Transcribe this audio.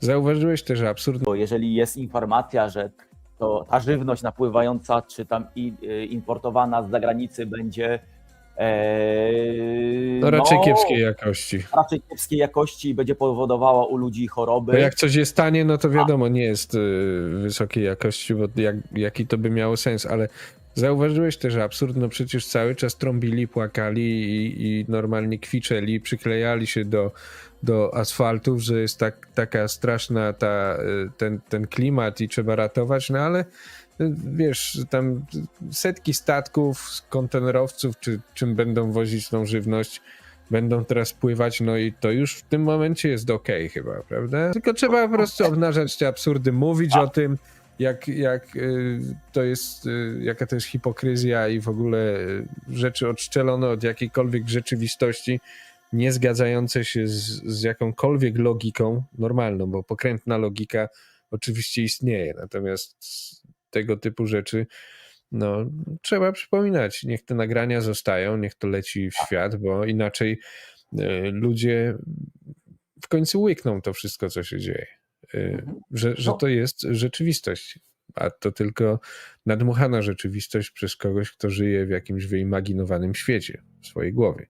Zauważyłeś też absurd Bo jeżeli jest informacja, że to ta żywność napływająca, czy tam y, importowana z zagranicy będzie e, no, raczej kiepskiej jakości. raczej kiepskiej jakości i będzie powodowała u ludzi choroby. Bo jak coś jest tanie, no to wiadomo, nie jest y, wysokiej jakości, bo jak, jaki to by miało sens, ale zauważyłeś też absurd, no przecież cały czas trąbili, płakali i, i normalnie kwiczeli, przyklejali się do, do asfaltów, że jest tak, taka straszna ta, y, ten, ten klimat i trzeba ratować, no ale y, wiesz, tam setki statków, kontenerowców, czy czym będą wozić tą żywność, będą teraz pływać, no i to już w tym momencie jest okej chyba, prawda? Tylko trzeba po prostu obnażać te absurdy, mówić o tym, jak, jak y, to jest, y, jaka to jest hipokryzja i w ogóle y, rzeczy odszczelone od jakiejkolwiek rzeczywistości, nie zgadzające się z, z jakąkolwiek logiką normalną, bo pokrętna logika oczywiście istnieje, natomiast tego typu rzeczy no, trzeba przypominać. Niech te nagrania zostają, niech to leci w świat, bo inaczej ludzie w końcu łykną to wszystko, co się dzieje. Y, że, że No. to jest rzeczywistość, a to tylko nadmuchana rzeczywistość przez kogoś, kto żyje w jakimś wyimaginowanym świecie w swojej głowie.